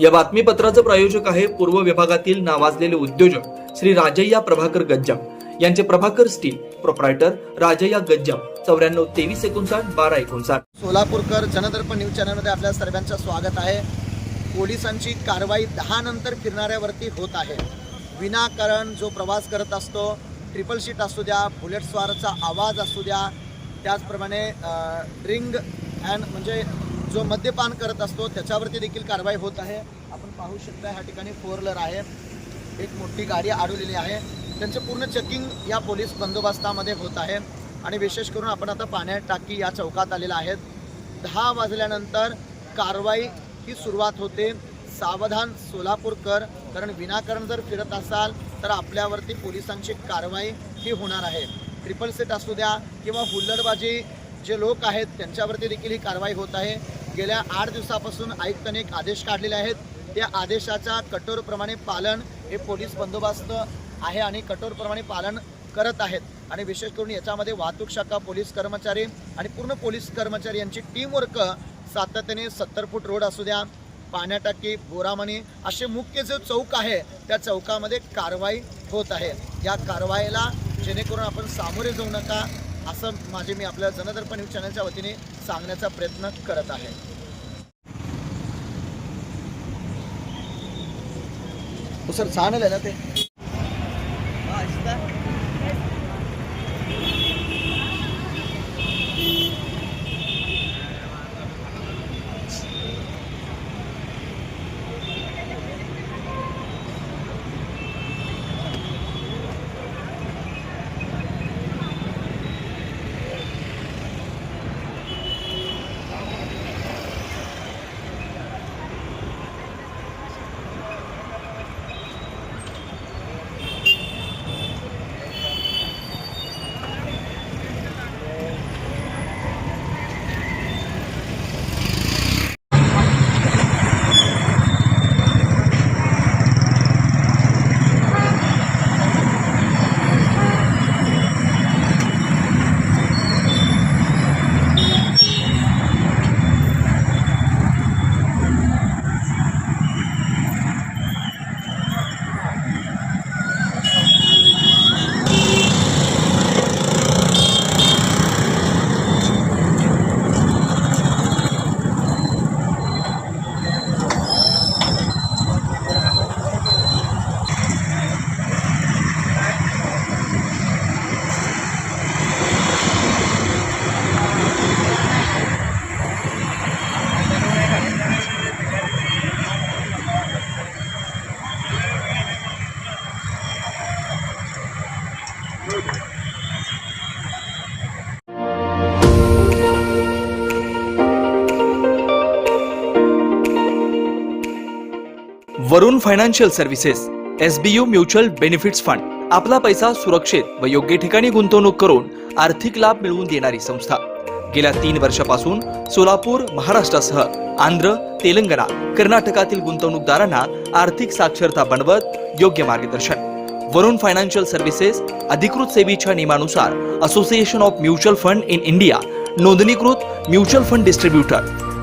या बातमीपत्राचं प्रायोजक आहे पूर्व विभागातील नावाजलेले उद्योजक श्री राजय्या प्रभाकर गज्जाम. यांचे प्रभाकर स्टील प्रोप्रायटर राजय्या गज्जाम. चौऱ्याण्णव तेवीस एकोणसाठ बारा एकोणसाठ. सोलापूरकर जनदर्पण न्यूज चॅनलमध्ये आपल्या सर्वांचं स्वागत आहे. पोलिसांची कारवाई दहा नंतर फिरणाऱ्यावरती होत आहे. विनाकारण जो प्रवास करत असतो ट्रिपल शीट असू द्या बुलेट स्वारचा आवाज असू द्या त्याचप्रमाणे ड्रिंग अँड म्हणजे जो मद्यपान करत असतो त्याच्यावरती देखील कारवाई होत आहे. आपण पाहू शकता ह्या ठिकाणी फोर व्हीलर आहे. एक मोठी गाडी अडवलेली आहे. त्यांचं पूर्ण चेकिंग या पोलीस बंदोबस्तामध्ये होत आहे. आणि विशेष करून आपण आता पाण्यात टाकी या चौकात आलेला आहेत दहा वाजल्यानंतर कारवाई ही सुरुवात होते. सावधान सोलापूरकर कारण विनाकारण जर फिरत असाल तर आपल्यावरती पोलिसांची कारवाई ही होणार आहे. ट्रिपल सेट असू द्या किंवा हुल्लडबाजी जे लोक आहेत त्यांच्यावरती देखील ही कारवाई होत आहे. गेल्या आठ दिवसापासून आयुक्तांनी एक आदेश काढलेले आहेत. त्या आदेशाच्या कठोरप्रमाणे पालन हे पोलीस बंदोबस्त आहे आणि कठोरप्रमाणे पालन करत आहेत. आणि विशेष करून याच्यामध्ये वाहतूक शाखा पोलीस कर्मचारी आणि पूर्ण पोलीस कर्मचारी यांची टीमवर्क सातत्याने सत्तर फूट रोड असू द्या पाण्याटाकी बोरामणी असे मुख्य जो चौक आहे त्या चौकामध्ये कारवाई होत आहे. या कारवाईला जेणेकरून आपण सामोरे जाऊ नका. असं माझे मी आपल्या जनदर्पण न्यूज चॅनलच्या वतीने सांगण्याचा प्रयत्न करत आहे. हो, सर चांगलं आहे ना ते? Varun financial services SBU mutual benefits fund. आपला पैसा सुरक्षित व योग्य ठिकाणी गुंतवणूक करून आर्थिक लाभ मिळवून देणारी संस्था. गेल्या तीन वर्षापासून सोलापूर महाराष्ट्रासह आंध्र तेलंगणा कर्नाटकातील गुंतवणूकदारांना आर्थिक साक्षरता बनवत योग्य मार्गदर्शन. वरुण फायनान्शियल सर्व्हिसेस अधिकृत सेवेच्या नियमानुसार association of mutual fund in India नोंदणीकृत mutual fund distributor.